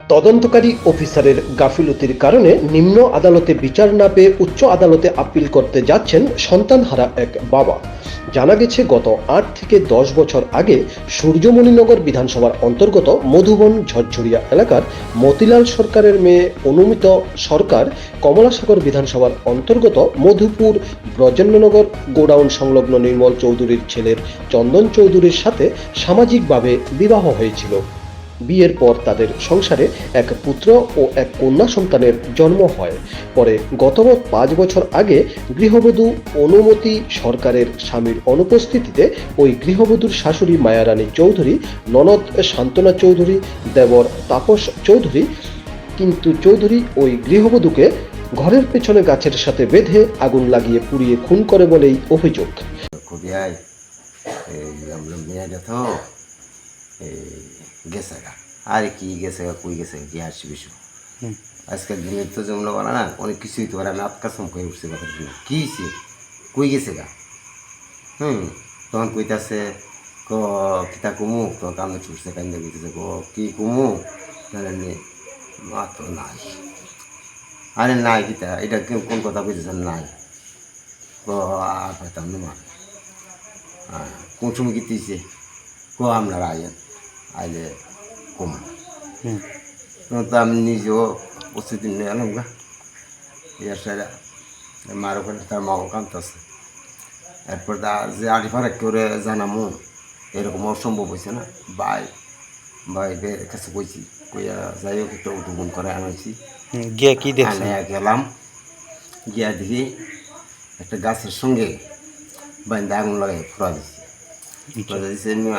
তদন্তকারী অফিসারের গাফিলতির কারণে নিম্ন আদালতে বিচার না পেয়ে উচ্চ আদালতে আপিল করতে যাচ্ছেন সন্তানহারা এক বাবা। জানা গেছে, গত আট থেকে দশ বছর আগে সূর্যমণিনগর বিধানসভার অন্তর্গত মধুবন ঝরঝরিয়া এলাকার মতিলাল সরকারের মেয়ে অনুমিত সরকার কমলাসাগর বিধানসভার অন্তর্গত মধুপুর ব্রজেন্দ্রনগর গোডাউন সংলগ্ন নির্মল চৌধুরীর ছেলের চন্দন চৌধুরীর সাথে সামাজিকভাবে বিবাহ হয়েছিল। বিয়ের পর তাদের সংসারে এক পুত্র ও এক কন্যা সন্তানের জন্ম হয়। পরে গত পাঁচ বছর আগে গৃহবধূ অনুমতি সরকারের স্বামীর অনুপস্থিতিতে ওই গৃহবধূর শাশুড়ি মায়ারানী চৌধুরী, ননদ শান্তনা চৌধুরী, দেবর তাপস চৌধুরী, কিন্তু চৌধুরী ওই গৃহবধূকে ঘরের পেছনে গাছের সাথে বেঁধে আগুন লাগিয়ে পুড়িয়ে খুন করে বলেই অভিযোগ। আমরা এই গেছে গা আর কি গেছে গা কই গেছে কি আসছি বিশু আজকাল দিনের তো যেমন বলা না অনেক কিছুই তো আর আমি আতকাসম কয়ে উঠছে কথা শুনে। কি হয়েছে কই গেছে গা হুম তখন কইতাছে ক কিতা কুমু? তো কান্দে ছুটছে কান্দে কইতেছে ক কি কুমু? জানেন মা তো নাই। আরে নাই কিতা? এটা কোন কথা কইতেছে? নাই। ক আর পাইতাম না মা হ্যাঁ কোন সময় কি দিয়েছে কো আপনারা আইয়েন আইলে কম। তো আমি নিজেও প্রস্তুতি নিয়ে এলাম গা। ইয়ার সারা মার ওখানে তার কাঁদতেছে এরপর তা যে আড়ি ফারাক করে জানামো এরকম অসম্ভব হয়েছে না? ভাই ভাই বের কাছে কইছি কইয়া যাই হোক একটা উঠুগুন করে আনাইছি। গিয়ে কি আনাইয়া গেলাম। গিয়া দেখি একটা গাছের সঙ্গে বাইন্দা আগুন লাগাই ফোড়া দিচ্ছে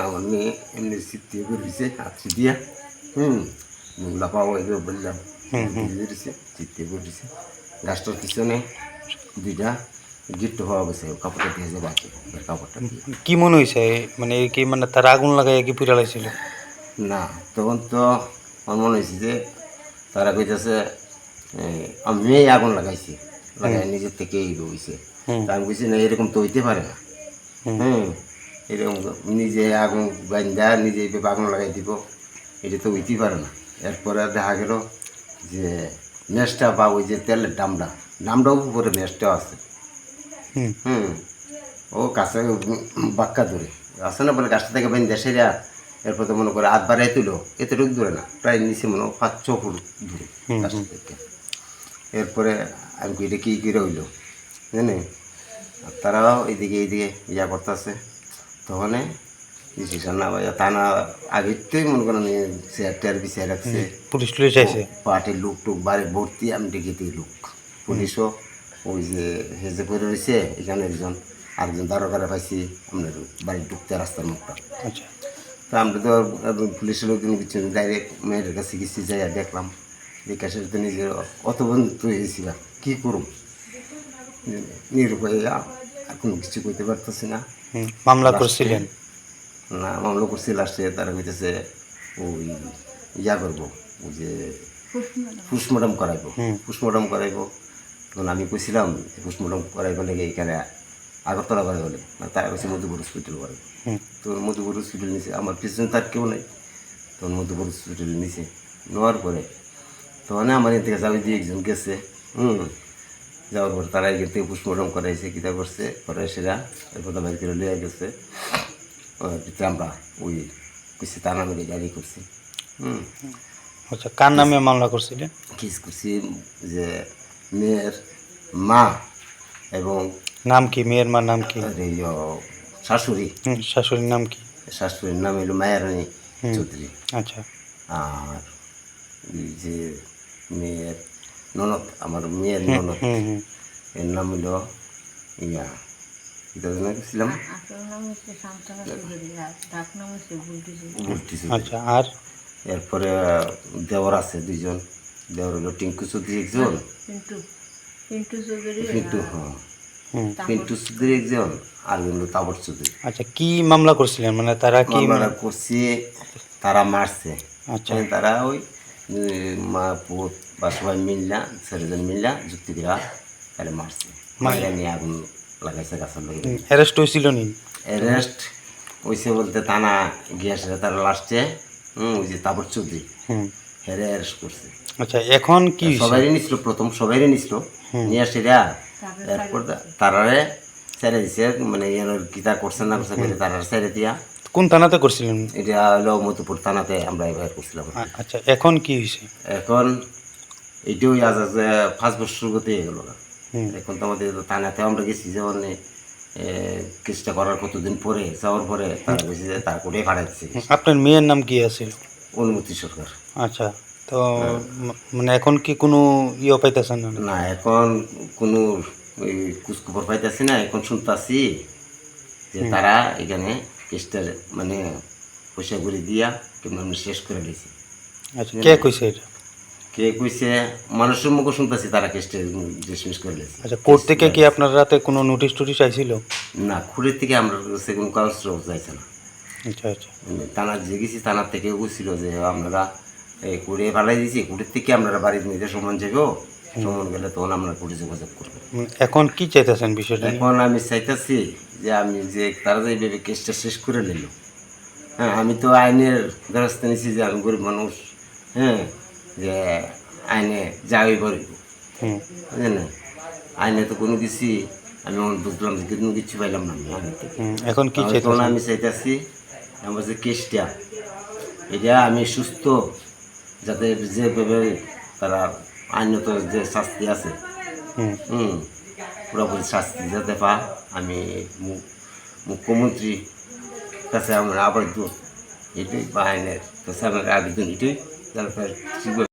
আমার মেয়ে এমনি সিদ্ধি করে দিছে দিয়া হুম মুগলা পাওয়া এগুলো বললাম গাছটার পিছনে দুইটা গিফট হওয়া গেছে কাপড়টা দিয়েছে বাকি কাপড়টা কি মনে হয়েছে? মানে কি মানে তার আগুন লাগাই কি পুরা লাগছিল না তখন তো আমার মনে হয়েছে যে তারা কইতেছে আমি আগুন লাগাইছি লাগাই নিজের থেকে এই হুম। আমি বুঝছি না এরকম তো হইতে পারে না। হুম। এরকম নিজে আগুন বান্ধা নিজে আগুন লাগাই দিব এটা তো হইতেই পারে না। এরপরে দেখা গেল যে মেষটা বা ওই যে তেলের ডামটা ডামটাও উপরে মেষটাও আছে। হুম। ও কাছে বাক্কা দূরে আছে না বলে গাছটা থেকে দেশে যা এরপর তো মনে করে হাত বাড়াই তুলো এতটুকু দূরে না প্রায় নিচে মনে হয় পাঁচ ছ ফুট দূরে গাছটা থেকে। এরপরে আমি এটা কী কী রইল? জানে আর তারাও এইদিকে এইদিকে ইয়া করতেছে। তখন ডিসিশন না মনে করেন চেয়ার টেয়ার বিছিয়ে রাখছে। পুলিশ টুলিশ পার্টির লোক টুক বাড়ি ভর্তি আমি ডেকেতে লোক। পুলিশও ওই যে হেজে করে রয়েছে এখানে একজন আরেকজন দারোগারে পাইছি আপনার বাড়ি ঢুকতে রাস্তার মুখটা। আচ্ছা। তো আমরা তো পুলিশের লোকজন কিছু ডাইরেক্ট মেয়ের কাছে গেছি যাই দেখলাম। দেখে সেটা তো নিজের অত বন্ধু হয়েছি না কী করুম নিরুপায় আর কোনো কিছু করতে পারতেছি না। মামলা করছিলেন? না মামলা করছি লাস্টে তারা কইতেছে ওই ইয়া করব ওই যে পুষ্মডম করাইবো পুষ্মডম করাইবো। তখন আমি কইছিলাম পুষ্মডম করাইবো নাকি এখানে আগরতলা করে বলে। না তারা কইছে মধুপুর হসপিটাল হুম। তো মধুপুর হসপিটাল নিছে আমার পিছনে তার কেউ নেই। তখন মধুপুর হসপিটাল নিছে নেওয়ার পরে তখন আমার এর থেকে যাবি দিয়ে একজন গেছে হুম। যাওয়ার পর তারা এখান থেকে পুষ্পরম করাইছে কিতা করছে করে সেরা এরপর তো বাইরে লিয়ে গেছে। আমরা ওই কিছু তার নামে গাড়ি করছি। হুম। আচ্ছা কার নামে মামলা করছিলেন কিস করছি যে মেয়ের মা এবং নাম কি? মেয়ের মার নাম কি? শাশুড়ি। শাশুড়ির নাম কি? শাশুড়ির নাম হলো মায়ারানী চৌধুরী। আচ্ছা। আর যে মেয়ের ননদ আমার মেয়ের ননদ। হুম হুম এর নাম হলো ইয়া আচ্ছা আর? এরপরে দেওয়ার আছে দুইজন। দেওয়ার হলো টিঙ্কু চৌধুরী একজন। পিন্টু হ্যাঁ। পিন্টু চৌধুরী একজন আর হলো তাবর চৌধুরী। আচ্ছা কি মামলা করছিলেন? মানে তারা কি মামলা করছে তারা মারছে। আচ্ছা। মানে তারা ওই মা পুত বা সবাই মিললা ছেলেজন মিললা যুক্তি করা তাহলে মারছে মাইরা নিয়ে আগুন লাগাইছে গাছের লগে অ্যারেস্ট হয়েছিল নি অ্যারেস্ট হয়েছে বলতে থানা গিয়েছে তারা লাস্টে হুম ওই যে তাবর চৌধুরী হুম হেরে অ্যারেস্ট করছে আচ্ছা এখন কি সবাইরে নিছিল প্রথম সবাইরে নিছিল নিয়ে তারপরে এরপর তারারে ছেড়ে দিছে মানে এর কিতা করছে না করছে করে তারারে ছেড়ে দিয়া কোন থানাতে করছিলেন এটা হলো মধুপুর থানাতে আমরা এবার করছিলাম আচ্ছা এখন কি হয়েছে এখন এইটাও আজ আজ পাঁচ বছর গতি গেল না। এখন তো আমাদের থানাতে আমরা গেছি যেমন কেসটা করার কতদিন পরে যাওয়ার পরে তারা গেছি যে তার কোটে ফাটাইছে আপনার মেয়ের নাম কি আছে? অনুমতি সরকার। আচ্ছা তো মানে এখন কি কোনো ইয়ে পাইতেছেন না? না এখন কোনো ওই কুচকুপর পাইতেছি না এখন শুনতাছি যে তারা এখানে কেসটা মানে পয়সা করে দিয়া কেমন শেষ করে দিয়েছি। আচ্ছা কে কইছে এটা? কে কইছে মানুষের মুখে শুনতাছি তারা কেসটা ডিসমিস করে দিয়েছে আচ্ছা কোর্ট থেকে কি আপনার রাতে কোনো নোটিশ টোটিশ আইছিল? না খুঁড়ের থেকে আমরা কাছে কোনো কাগজ যাইছে না। আচ্ছা আচ্ছা। মানে থানার যে গেছি থানার থেকে বলছিল যে আপনারা এই কুড়ে ফালাই দিয়েছি কুড়ের থেকে আপনারা বাড়ির নিতে সমান যাব সমান গেলে তখন আমরা কুড়ে যোগাযোগ করব। এখন কি চাইতেছেন বিষয়টা এখন আমি চাইতেছি যে আমি যে তারা যে এইভাবে কেসটা শেষ করে নিল। হ্যাঁ আমি তো আইনের দ্বারস্থ নিয়েছি যে আমি গরিব মানুষ হ্যাঁ যে আইনে যাই পারিব বুঝলেন না? আইনে তো কোনো কিছু আমি বুঝলাম যে কোনো কিছু পাইলাম না আমি এখন কি চাইতেছেন? আমি চাইতেছি আমার যে কেসটা এটা আমি সুস্থ যাতে যেভাবে তারা আইনত যে শাস্তি আছে হুম। পুরোপুরি শাস্তি যাতে পা আমি মুখ্যমন্ত্রী কাছে আমার আবেদন এটাই বা আইনের কাছে আমার আবেদন এটাই তারপর ঠিকভাবে